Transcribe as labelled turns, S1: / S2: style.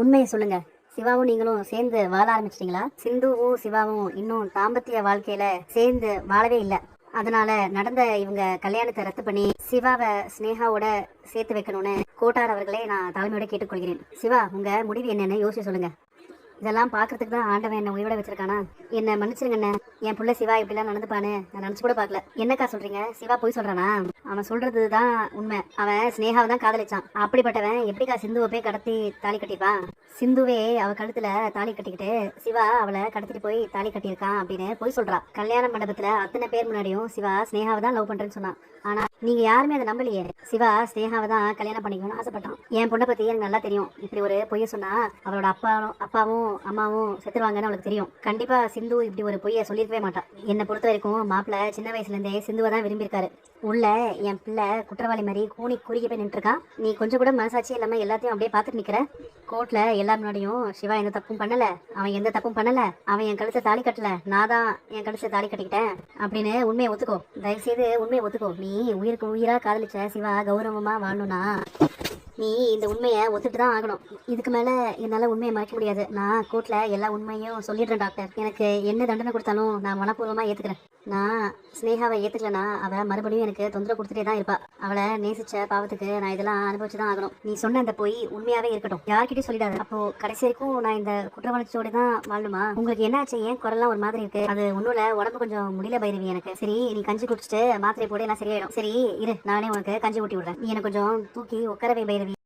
S1: உண்மையை சொல்லுங்க. சிவாவும் நீங்களும் சேர்ந்து வாழ ஆரம்பிச்சிட்டீங்களா? சிந்துவும் சிவாவும் இன்னும் தாம்பத்திய வாழ்க்கையில சேர்ந்து வாழவே இல்லை. அதனால நடந்த இவங்க கல்யாணத்தை ரத்து பண்ணி சிவாவை ஸ்னேகாவோட சேர்த்து வைக்கணும்னு கோட்டார் அவர்களே நான் தலைமையோட கேட்டுக்கொள்கிறேன். சிவா உங்க முடிவு என்னன்னு யோசிச்சு சொல்லுங்க. இதெல்லாம் பார்க்கறதுக்கு தான் ஆண்டவன் என்ன உயிரோட வச்சிருக்கானா? என்ன மன்னிச்சிருங்க என்ன என் புள்ள சிவா இப்படிலாம் நடந்துப்பானு. நான் நினைச்சு கூட பார்க்கல. என்னக்கா சொல்றீங்க? சிவா போய் சொல்றானா? அவன் சொல்றது தான் உண்மை. அவன் ஸ்னேகாவை தான் காதலிச்சான். அப்படிப்பட்டவன் எப்படிக்கா சிந்துவை போய் கடத்தி தாலி கட்டிப்பான் சிந்துவே அவ கழுத்துல தாலி கட்டிக்கிட்டு சிவா அவளை கடத்திட்டு போய் தாலி கட்டியிருக்கான் அப்படின்னு போய் சொல்றா. கல்யாண மண்டபத்துல அத்தனை பேர் முன்னாடியும் சிவா ஸ்னேகாவை தான் லவ் பண்றேன்னு சொன்னான். ஆனா நீங்க யாருமே அதை நம்பலையே. சிவா ஸ்னேகாவை தான் கல்யாணம் பண்ணிக்கணும்னு ஆசைப்பட்டான். என் பொண்ணை பத்தி எனக்கு நல்லா தெரியும். இப்படி ஒரு பொய்ய சொன்னா அவளோட அப்பாவும் அப்பாவும் அம்மாவும் செத்துருவாங்கன்னு அவளுக்கு தெரியும். கண்டிப்பா சிந்து இப்படி ஒரு பொய்ய சொல்லியிருக்கவே மாட்டான். என்னை பொறுத்த வரைக்கும் மாப்பிள்ள சின்ன வயசுல இருந்தே சிந்துவை தான் விரும்பியிருக்காரு. உள்ள என் பிள்ளை குற்றவாளி மாதிரி கூனி குறுகி போய் நின்றுருக்கான். நீ கொஞ்சம் கூட மனசாட்சி இல்லாம எல்லாத்தையும் அப்படியே பார்த்துட்டு நிக்கிற. கோர்ட்ல எல்லா முன்னாடியும் சிவா எந்த தப்பும் பண்ணல. அவன் எந்த தப்பும் பண்ணல. அவன் என் கழுத்தை தாலி கட்டல. நான் தான் என் கழுத்தை தாலி கட்டிக்கிட்டேன். அப்படின்னு உண்மையை ஒத்துக்கோ. தயவு செய்து உண்மையை ஒத்துக்கோ. நீ உயிருக்கு உயிரா காதலிச்ச சிவா கௌரவமா வாழணும்னா? நீ இந்த உண்மையை ஒத்துட்டு தான் ஆகணும். இதுக்கு மேலே என்னால் உண்மையை மறைக்க முடியாது. நான் கோர்ட்டில் எல்லா உண்மையும் சொல்லிடுறேன் டாக்டர். எனக்கு என்ன தண்டனை கொடுத்தாலும் நான் மனப்பூர்வமாக ஏத்துக்கிறேன். நான் ஸ்னேகாவை ஏத்துக்கலனா அவள் மறுபடியும் எனக்கு தொந்தரவு கொடுத்துட்டே தான் இருப்பா. அவளை நேசிச்ச பாவத்துக்கு நான் இதெல்லாம் அனுபவிச்சு தான் ஆகணும். நீ சொன்ன அந்த பொய் உண்மையாகவே இருக்கட்டும். யார்கிட்டயும் சொல்லிடாது. அப்போ கடைசி வரைக்கும் நான் இந்த குற்றவாளிச்சோட தான் வாழணுமா? உங்களுக்கு என்ன ஆச்சு? ஏன் குரல்லாம் ஒரு மாதிரி இருக்கு? அது ஒன்றும் இல்லை. உடம்பு கொஞ்சம் முடியல பைரவி எனக்கு. சரி நீ கஞ்சி குடிச்சிட்டு மாத்திரை போட எல்லாம் சரியாயிடும். சரி இரு. நானே உனக்கு கஞ்சி ஊட்டி விடுறேன். நீ எனக்கு கொஞ்சம் தூக்கி உட்காரவே பைரவி.